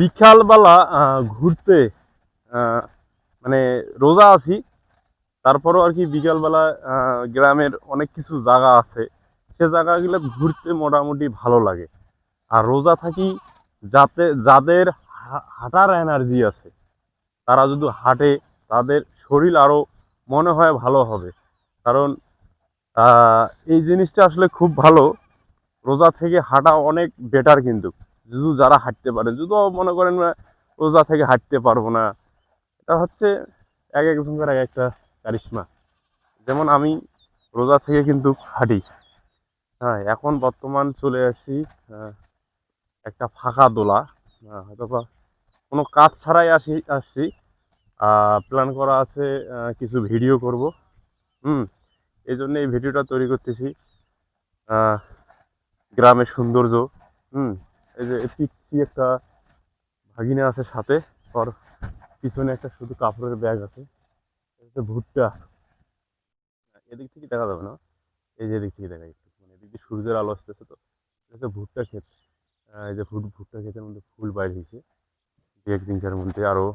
বিকালবেলা ঘুরতে মানে রোজা আছি। তারপরও আর কি বিকালবেলা গ্রামের অনেক কিছু জায়গা আছে। সে জায়গাগুলো ঘুরতে মোটামুটি ভালো লাগে। আর রোজা থাকি যাতে, যাদের হাঁটার এনার্জি আছে, তারা যদি হাঁটে, তাদের শরীর আরও মনে হয় ভালো হবে। কারণ এই জিনিসটা আসলে খুব ভালো। রোজা থেকে হাঁটা অনেক বেটার কিন্তু। যদি যারা হাঁটতে পারে যদিও মনে করেন রোজা থেকে হাঁটতে পারব না। এটা হচ্ছে এক একজনের এক একটা কারিশমা। যেমন আমি রোজা থেকে কিন্তু হাঁটি। হ্যাঁ এখন বর্তমান চলে আসি একটা ফাঁকা দোলা আহ, হয়তোবা কোনো কাজ ছাড়াই আসি আসছি। প্ল্যান করা আছে কিছু ভিডিও করব। হুম এই জন্য এই ভিডিওটা তৈরি করতেছি। গ্রামের সৌন্দর্য। হুম। এই যে পিচ্ছি একটা ভাগিনা আছে সাথে, ওর পিছনে একটা শুধু কাপড়ের ব্যাগ আছে। ভুট্টা। এদিক থেকে দেখা যাবে না। এই যে এদিক থেকে দেখা যাচ্ছে। মানে এদিক দিয়ে সূর্যের আলো আসতেছে তো। এটা ভুট্টা ক্ষেত। এই যে ভুট, ভুট্টা ক্ষেতের মধ্যে ফুল বাইর হয়েছে। দু এক দিনকার মধ্যে আরও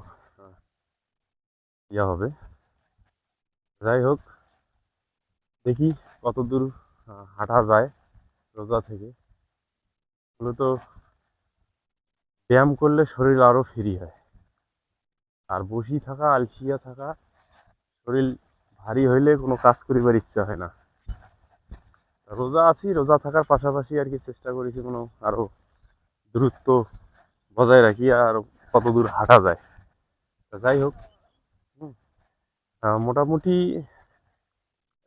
ইয়া হবে। যাই হোক, দেখি কতদূর হাঁটা যায় রোজা থেকে। মূলত ব্যায়াম করলে শরীর আরও ফ্রি হয়। আর বসি থাকা, আলসিয়া থাকা, শরীর ভারী হইলে কোনো কাজ করিবার ইচ্ছা হয় না। রোজা আছি, রোজা থাকার পাশাপাশি আর কি চেষ্টা করেছি কোনো আরও দূরত্ব বজায় রাখি আর কত দূর হাঁটা যায়। যাই হোক মোটামুটি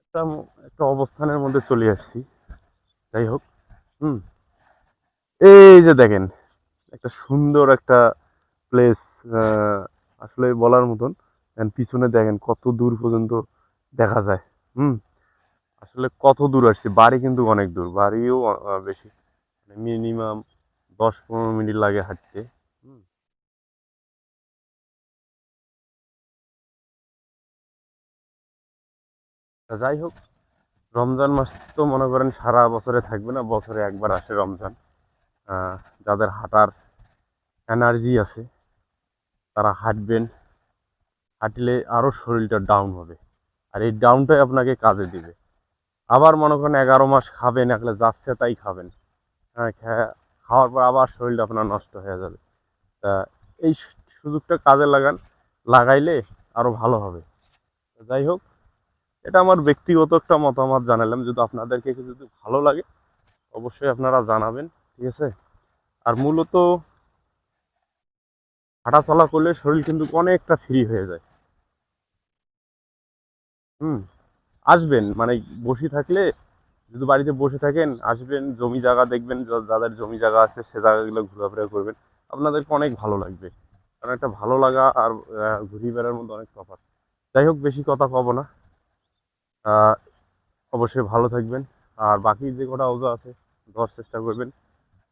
একটা একটা অবস্থানের মধ্যে চলে আসছি। যাই হোক, হুম, এই যে দেখেন একটা সুন্দর একটা প্লেস আসলে বলার মতন। পিছনে দেখেন কত দূর পর্যন্ত দেখা যায়। হুম? আসলে কত দূর আসছে? বাড়ি কিন্তু অনেক দূর। বাড়িও বেশি। মিনিমাম দশ পনেরো মিনিট লাগে হাঁটতে। হুম? যাই হোক, রমজান মাস তো মনে করেন সারা বছরে থাকবে না, বছরে একবার আসে রমজান। যাদের হাঁটার এনার্জি আছে, তারা হাঁটবেন। হাঁটলে আরও শরীরটা ডাউন হবে। আর এই ডাউনটাই আপনাকে কাজে দিবে। আবার মনে করেন এগারো মাস খাবেন, একলে যাচ্ছে তাই খাবেন। হ্যাঁ খাওয়ার পর আবার শরীরটা আপনার নষ্ট হয়ে যাবে। তা এই সুযোগটা কাজে লাগান, লাগাইলে আরও ভালো হবে। যাই হোক, এটা আমার ব্যক্তিগত একটা মতামত জানালাম। যদি আপনাদেরকে যদি ভালো লাগে, অবশ্যই আপনারা জানাবেন। ঠিক আছে? আর মূলত হাঁটা চলা করলে শরীর কিন্তু অনেকটা ফ্রি হয়ে যায়। হুম আসবেন মানে বসে থাকলে যদি বাড়িতে বসে থাকেন আসবেন জমি জায়গা দেখবেন যাদের জমি জায়গা আছে সে জায়গাগুলো ঘোরাফেরা করবেন। আপনাদেরকে অনেক ভালো লাগবে। কারণ একটা ভালো লাগা আর আহ, ঘুরি বেড়ার মধ্যে অনেক তফাৎ। যাই হোক বেশি কথা কব না। অবশ্যই ভালো থাকবেন। আর বাকি যে কটা ওজা আছে দেওয়ার চেষ্টা করবেন।